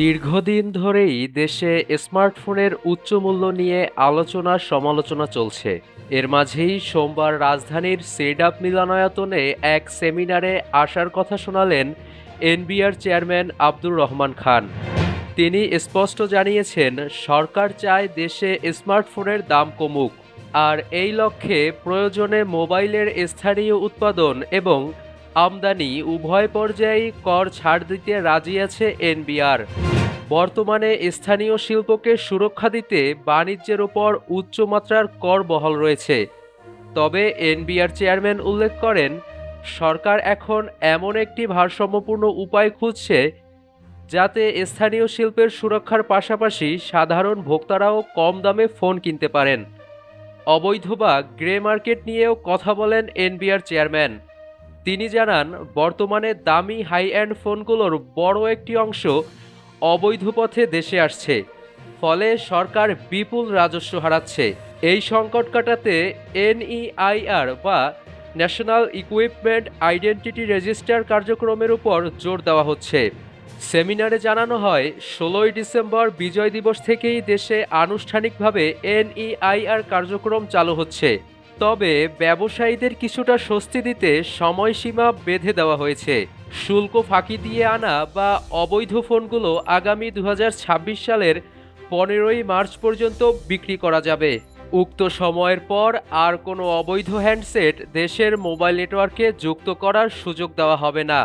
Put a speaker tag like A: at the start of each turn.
A: দীর্ঘদিন ধরেই দেশে স্মার্টফোনের উচ্চ মূল্য নিয়ে আলোচনা সমালোচনা চলছে। এর মাঝেই সোমবার রাজধানীর সেডাপ মিলনায়তনে এক সেমিনারে আসার কথা শোনালেন এনবিআর চেয়ারম্যান আব্দুর রহমান খান। তিনি স্পষ্ট জানিয়েছেন, সরকার চায় দেশে স্মার্টফোনের দাম কমুক, আর এই লক্ষ্যে প্রয়োজনে মোবাইলের স্থানীয় উৎপাদন এবং আমদানি উভয় পর্যায়েই কর ছাড় দিতে রাজি আছে এনবিআর। বর্তমানে স্থানীয় শিল্পকে সুরক্ষা দিতে বাণিজ্যের ওপর উচ্চমাত্রার কর বহাল রয়েছে। তবে এনবিআর চেয়ারম্যান উল্লেখ করেন, সরকার এখন এমন একটি ভারসাম্যপূর্ণ উপায় খুঁজছে যাতে স্থানীয় শিল্পের সুরক্ষার পাশাপাশি সাধারণ ভোক্তারাও কম দামে ফোন কিনতে পারেন। অবৈধ বা গ্রে মার্কেট নিয়েও কথা বলেন এনবিআর চেয়ারম্যান। তিনি জানান, বর্তমানে দামি হাই এন্ড ফোনগুলোর বড় একটি অংশ অবৈধ পথে দেশে আসছে, ফলে সরকার বিপুল রাজস্ব হারাচ্ছে। এই সংকট কাটাতে এনইআইআর বা ন্যাশনাল ইকুইপমেন্ট আইডেন্টিটি রেজিস্টার কার্যক্রমের উপর জোর দেওয়া হচ্ছে। সেমিনারে জানানো হয়, ষোলোই ডিসেম্বর বিজয় দিবস থেকেই দেশে আনুষ্ঠানিকভাবে এনইআইআর কার্যক্রম চালু হচ্ছে। তবে ব্যবসায়ীদের কিছুটা স্বস্তি দিতে সময়সীমা বেঁধে দেওয়া হয়েছে। শুল্ক ফাঁকি দিয়ে আনা বা অবৈধ ফোনগুলো আগামী দু হাজার ছাব্বিশ সালের পনেরোই মার্চ পর্যন্ত বিক্রি করা যাবে। উক্ত সময়ের পর আর কোনো অবৈধ হ্যান্ডসেট দেশের মোবাইল নেটওয়ার্কে যুক্ত করার সুযোগ দেওয়া হবে না।